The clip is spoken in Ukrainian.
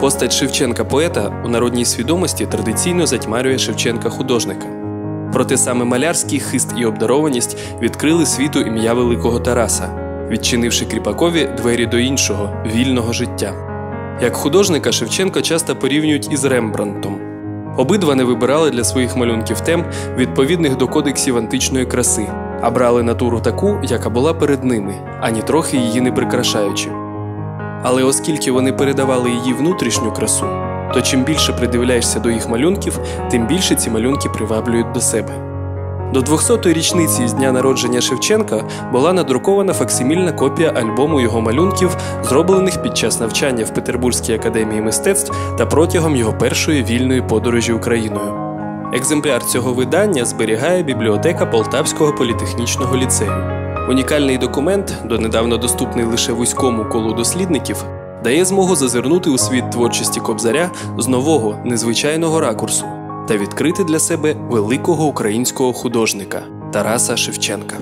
Постать Шевченка поета у народній свідомості традиційно затьмарює Шевченка художника. Проте саме малярський хист і обдарованість відкрили світу ім'я великого Тараса, відчинивши кріпакові двері до іншого вільного життя. Як художника Шевченка часто порівнюють із Рембрандтом. Обидва не вибирали для своїх малюнків тем, відповідних до кодексів античної краси, а брали натуру таку, яка була перед ними, ані трохи її не прикрашаючи. Але оскільки вони передавали її внутрішню красу, то чим більше придивляєшся до їх малюнків, тим більше ці малюнки приваблюють до себе. До 200-ї річниці з дня народження Шевченка була надрукована факсимільна копія альбому його малюнків, зроблених під час навчання в Петербурзькій академії мистецтв та протягом його першої вільної подорожі Україною. Екземпляр цього видання зберігає бібліотека Полтавського політехнічного ліцею. Унікальний документ, донедавна доступний лише вузькому колу дослідників, дає змогу зазирнути у світ творчості кобзаря з нового незвичайного ракурсу та відкрити для себе великого українського художника Тараса Шевченка.